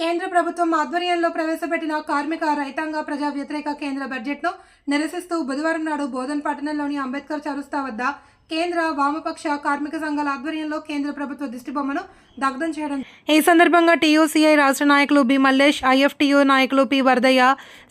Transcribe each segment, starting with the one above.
కేంద్ర ప్రభుత్వం ఆధ్వర్యంలో ప్రవేశపెట్టిన కార్మిక రైతాంగ ప్రజా వ్యతిరేక కేంద్ర బడ్జెట్ను నిరసిస్తూ బుధవారం నాడు బోధన్ పట్టణంలోని అంబేద్కర్ చరుస్తా వద్ద కేంద్ర వామపక్ష కార్మిక సంఘాల ఆధ్వర్యంలో కేంద్ర ప్రభుత్వ దిష్టిబొమ్మను దగ్ధం చేయడం ఈ సందర్భంగా టీయూసీఐ రాష్ట్ర నాయకులు బి మల్లేష్ ఐఎఫ్టీయూ నాయకులు పి వరదయ్య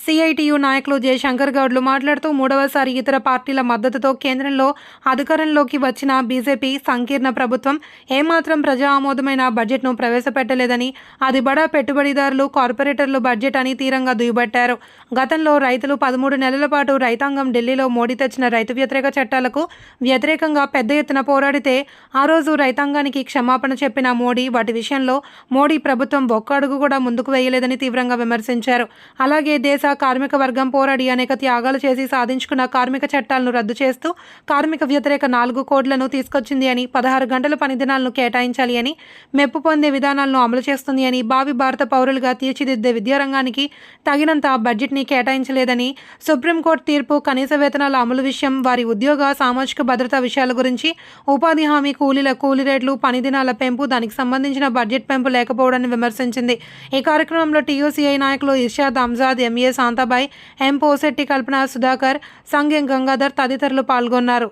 సిఐటియు నాయకులు జె శంకర్ గౌడ్లు మాట్లాడుతూ మూడవసారి ఇతర పార్టీల మద్దతుతో కేంద్రంలో అధికారంలోకి వచ్చిన బీజేపీ సంకీర్ణ ప్రభుత్వం ఏమాత్రం ప్రజా ఆమోదమైన బడ్జెట్ను ప్రవేశపెట్టలేదని అది బడా పెట్టుబడిదారులు కార్పొరేటర్లు బడ్జెట్ అని తీరంగా దుయ్యబట్టారు. గతంలో రైతులు పదమూడు నెలల పాటు రైతాంగం ఢిల్లీలో మోడీ తెచ్చిన రైతు వ్యతిరేక చట్టాలకు వ్యతిరేకంగా పెద్ద ఎత్తున పోరాడితే ఆ రోజు రైతాంగానికి క్షమాపణ చెప్పిన మోడీ వాటి విషయంలో మోడీ ప్రభుత్వం ఒక్క అడుగు కూడా ముందుకు వేయలేదని తీవ్రంగా విమర్శించారు. అలాగే దేశ కార్మిక వర్గం పోరాడి అనేక త్యాగాలు చేసి సాధించుకున్న కార్మిక చట్టాలను రద్దు చేస్తూ కార్మిక వ్యతిరేక నాలుగు కోడ్లను తీసుకొచ్చింది అని పదహారు గంటల పని దినాలను కేటాయించాలి అని మెప్పు పొందే విధానాలను అమలు చేస్తుంది అని భావి భారత పౌరులుగా తీర్చిదిద్దే విద్యారంగానికి తగినంత బడ్జెట్ని కేటాయించలేదని సుప్రీంకోర్టు తీర్పు కనీస వేతనాల అమలు విషయం వారి ఉద్యోగ సామాజిక భద్రత విషయం విషయాల గురించి ఉపాధి హామీ కూలీల కూలీ రేట్లు పని దినాల పెంపు దానికి సంబంధించిన బడ్జెట్ పెంపు లేకపోవడాన్ని విమర్శించింది. ఈ కార్యక్రమంలో టీయూసీఐ నాయకులు ఇర్షాద్ అంజాద్ ఎంఏ శాంతాబాయ్ ఎం పోసెట్టి కల్పన సుధాకర్ సంఘం గంగాధర్ తదితరులు పాల్గొన్నారు.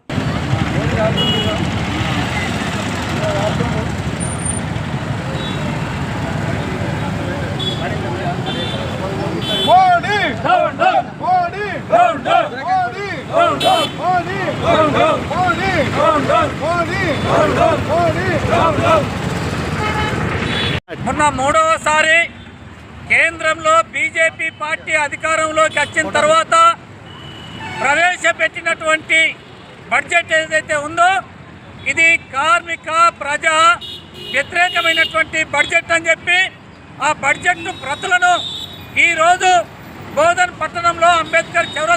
మోడీ! మోడీ! మోడీ! మోడీ! మోడీ మోడీ మోడీ! మొన్న మూడవసారి కేంద్రంలో బీజేపీ పార్టీ అధికారంలోకి వచ్చిన తర్వాత ప్రవేశపెట్టినటువంటి బడ్జెట్ ఏదైతే ఉందో ఇది కార్మిక ప్రజా వ్యతిరేకమైనటువంటి బడ్జెట్ అని చెప్పి ఆ బడ్జెట్ను ప్రతులను ఈరోజు బోధన్ పట్టణంలో అంబేద్కర్ చౌర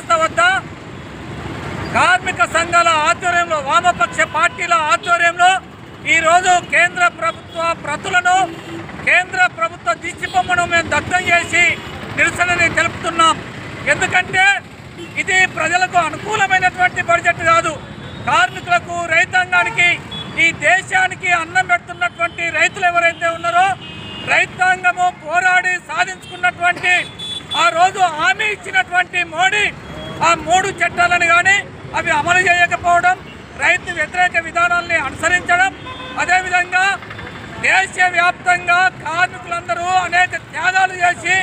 కార్మిక సంఘాల ఆధ్వర్యంలో వామపక్ష పార్టీల ఆధ్వర్యంలో ఈరోజు కేంద్ర ప్రభుత్వ ప్రతులను కేంద్ర ప్రభుత్వ దిష్టిబొమ్మను మేము దగ్ధం చేసి నిరసనని తెలుపుతున్నాం. ఎందుకంటే ఇది ప్రజలకు అనుకూలమైనటువంటి బడ్జెట్ కాదు. కార్మికులకు రైతాంగానికి ఈ దేశానికి అన్నం పెడుతున్నటువంటి రైతులు ఎవరైతే ఉన్నారో రైతాంగము పోరాడి సాధించుకున్నటువంటి ఆ రోజు హామీ ఇచ్చినటువంటి మోడీ ఆ మూడు చట్టాలను కానీ అవి అమలు చేయకపోవడం రైతు వ్యతిరేక విధానాల్ని అనుసరించడం అదేవిధంగా దేశవ్యాప్తంగా కార్మికులందరూ అనేక త్యాగాలు చేసి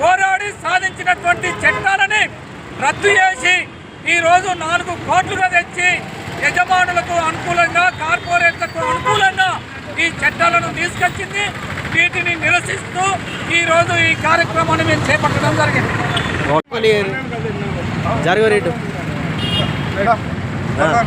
పోరాడి సాధించినటువంటి చట్టాలని రద్దు చేసి ఈరోజు నాలుగు కోట్లుగా తెచ్చి యజమానులకు అనుకూలంగా కార్పొరేట్లకు అనుకూలంగా ఈ చట్టాలను తీసుకొచ్చింది. వీటిని నిరసిస్తూ ఈరోజు ఈ కార్యక్రమాన్ని మేము చేపట్టడం జరిగింది. 来一个来